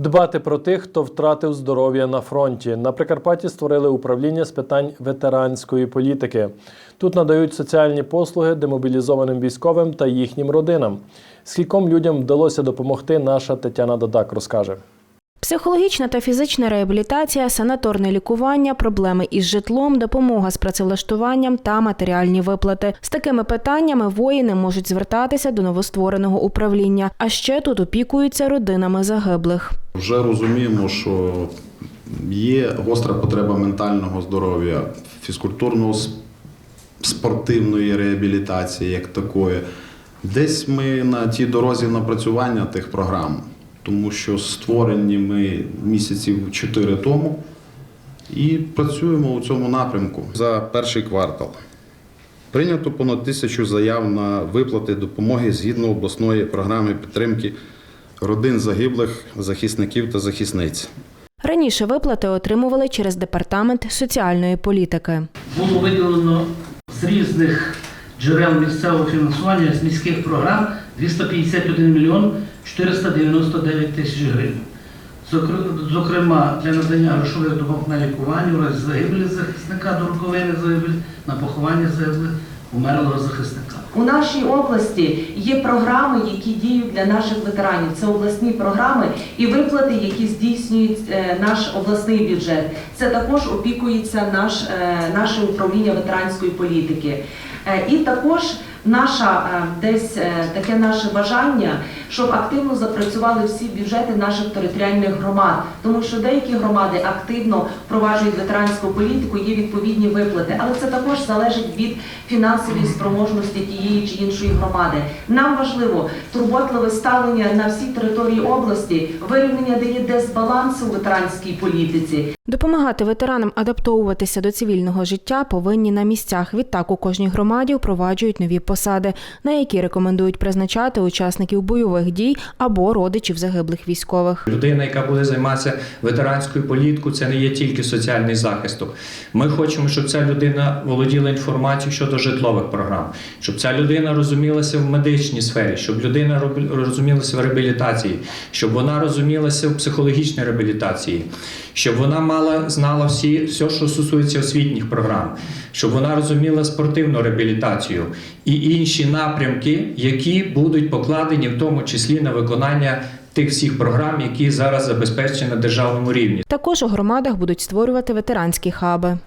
Дбати про тих, хто втратив здоров'я на фронті. На Прикарпатті створили управління з питань ветеранської політики. Тут надають соціальні послуги демобілізованим військовим та їхнім родинам. Скільком людям вдалося допомогти, наша Тетяна Додак розкаже. Психологічна та фізична реабілітація, санаторне лікування, проблеми із житлом, допомога з працевлаштуванням та матеріальні виплати. З такими питаннями воїни можуть звертатися до новоствореного управління. А ще тут опікуються родинами загиблих. Вже розуміємо, що є гостра потреба ментального здоров'я, фізкультурно-спортивної реабілітації як такої. Десь ми на тій дорозі напрацювання тих програм, тому що створені ми місяців 4 тому і працюємо у цьому напрямку за перший квартал. Прийнято понад тисячу заяв на виплати допомоги згідно обласної програми підтримки родин загиблих захисників та захисниць. Раніше виплати отримували через департамент соціальної політики. було виділено з різних джерел місцевого фінансування з міських програм 251 мільйон 499 тисяч гривень. Зокрема, для надання грошових допомог на лікування у разі загибелі захисника до роковини загибель на поховання загиблих умерлого захисника. У нашій області є програми, які діють для наших ветеранів. Це обласні програми і виплати, які здійснює е, наш обласний бюджет. Це також опікується наш, е, наше управління ветеранської політики. Е, І також наша е, десь е, таке наше бажання, щоб активно запрацювали всі бюджети наших територіальних громад, тому що деякі громади активно впроваджують ветеранську політику, є відповідні виплати, але це також залежить від фінансової спроможності тієї чи іншої громади. Нам важливо турботливе ставлення на всій території області, вирівняння де є дисбалансу у ветеранській політиці. Допомагати ветеранам адаптовуватися до цивільного життя повинні на місцях. Відтак у кожній громаді впроваджують нові посади, на які рекомендують призначати учасників бойових дій або родичів загиблих військових. Людина, яка буде займатися ветеранською політикою, це не є тільки соціальний захисток. Ми хочемо, щоб ця людина володіла інформацією щодо житлових програм, щоб ця людина розумілася в медичній сфері, щоб людина розумілася в реабілітації, щоб вона розумілася в психологічній реабілітації, щоб вона мала знала всі все, що стосується освітніх програм, щоб вона розуміла спортивну реабілітацію і інші напрямки, які будуть покладені в тому числі на виконання тих всіх програм, які зараз забезпечені на державному рівні. Також у громадах будуть створювати ветеранські хаби.